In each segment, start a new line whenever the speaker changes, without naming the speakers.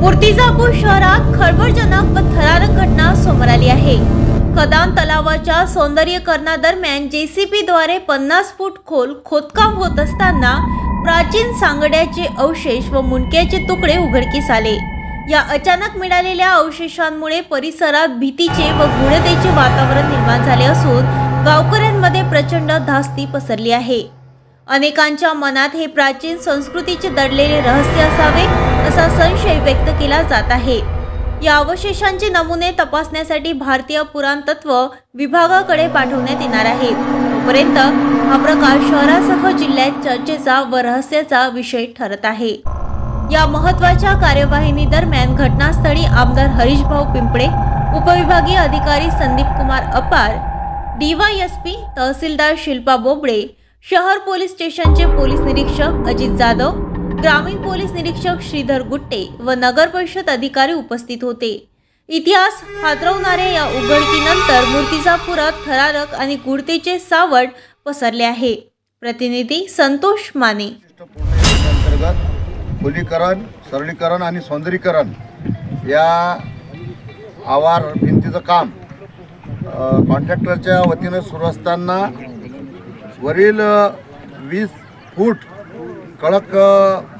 मूर्तिजापूर शहरात खळबळजनक व थरारक घटना समोर आली आहे. कदान तलावाच्या सौंदर्यीकरणादरम्यान जेसीबीद्वारे पन्नास फूट खोल खोदकाम होत असताना प्राचीन सांगड्याचे अवशेष व मुंडक्याचे तुकडे उघडकीस आले. या अचानक मिळालेल्या अवशेषांमुळे परिसरात भीतीचे व गूढतेचे वातावरण निर्माण झाले असून गावकऱ्यांमध्ये प्रचंड धास्ती पसरली आहे. अनेकांच्या मनात हे प्राचीन संस्कृतीचे दडलेले रहस्य असावे असा संशय व्यक्त केला जात आहे. या अवशेषांचे नमुने तपासण्यासाठी भारतीय पुराणतत्व विभागाकडे पाठवण्यात येणार आहे. तोपर्यंत हा प्रकार शहरासह जिल्ह्यात चर्चेचा व रहस्याचा विषय ठरत आहे. या महत्त्वाच्या कार्यवाहिनी दरम्यान घटनास्थळी आमदार हरीशभाऊ पिंपळे उपविभागीय अधिकारी संदीप कुमार अपार डीवायएसपी तहसीलदार शिल्पा बोबडे शहर पोलीस स्टेशनचे पोलीस निरीक्षक अजित जाधव ग्रामीण पोलीस निरीक्षक श्रीधर गुट्टे व नगर परिषद अधिकारी उपस्थित होते. इतिहास हातरवणाऱ्या या उघडकीनंतर मूर्तिजापुरात थरारक आणि कुर्तेचे सावट पसरले आहे. प्रतिनिधी संतोष माने.
अंतर्गत खोलीकरण सरळीकरण आणि सौंदर्यीकरण या आवार भिंतीचं काम कॉन्ट्रॅक्टरच्या वतीनं सुरू असताना वरील वीस फूट कडक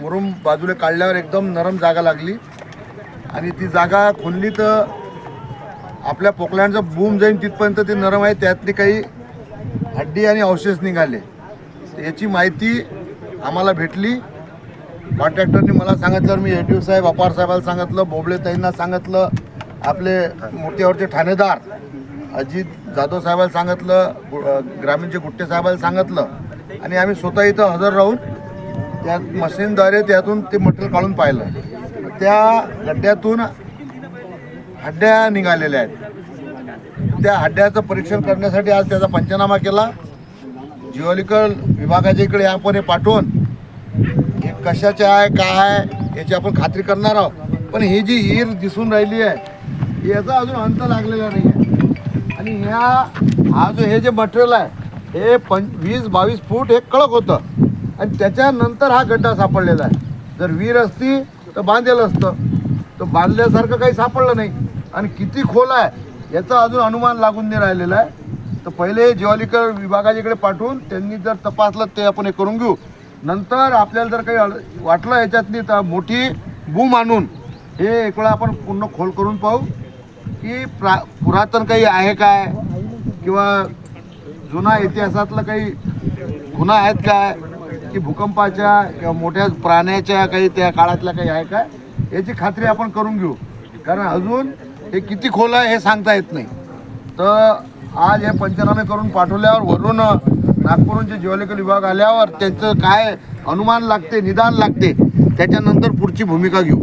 मुरुम बाजूला काढल्यावर एकदम नरम जागा लागली. आणि ती जागा खुलली तर आपल्या पोकळ्यांचं बूम जाईन तिथपर्यंत ती नरम आहे त्यातली काही हड्डी आणि अवशेष निघाले. याची माहिती आम्हाला भेटली. कॉन्ट्रॅक्टरने मला सांगितलं मी एस साहेब अपार साहेबाला सांगितलं बोबळे ताईंना सांगितलं आपले मोठ्यावरचे ठाणेदार अजित जाधव साहेबाला सांगितलं गु- ग्रामीणचे गुट्टे साहेबाला सांगितलं आणि आम्ही स्वतः इथं हजर राहून त्या मशीनद्वारे त्यातून ते मटेरियल काढून पाहिलं. त्या गड्ड्यातून हड्ड्या निघालेल्या आहेत. त्या हड्ड्याचं परीक्षण करण्यासाठी आज त्याचा पंचनामा केला. जिओलिकल विभागाच्या इकडे आपण हे पाठवून हे कशाचे आहे काय आहे याची आपण खात्री करणार आहोत. पण ही जी हीर दिसून राहिली आहे याचा अजून अंत लागलेला नाही आहे आणि ह्या हा जो हे जे मटेरियल आहे हे पं वीस बावीस फूट हे कडक होतं. आणि त्याच्यानंतर हा गड्डा सापडलेला आहे. जर विहीर असती तर बांधलेलं असतं. तर बांधल्यासारखं काही सापडलं नाही. आणि किती खोल आहे याचं अजून अनुमान लागून नाही राहिलेला आहे. तर पहिले जिओलिकल विभागाच्याकडे पाठवून त्यांनी जर तपासलं ते आपण हे करून घेऊ. नंतर आपल्याला जर काही वाटलं याच्यातली तर मोठी बूम आणून हे एक वेळा आपण पूर्ण खोल करून पाहू. की प्रा पुरातन काही आहे काय? किंवा जुना इतिहासातलं काही गुन्हा आहेत काय? की भूकंपाच्या किंवा मोठ्या प्राण्याच्या काही त्या काळातल्या काही आहे काय? याची खात्री आपण करून घेऊ. कारण अजून हे किती खोल आहे हे सांगता येत नाही. तर आज हे पंचनामे करून पाठवल्यावर वरून नागपूरचे जे विभाग आल्यावर त्यांचं काय अनुमान लागते निदान लागते त्याच्यानंतर पुढची भूमिका घेऊ.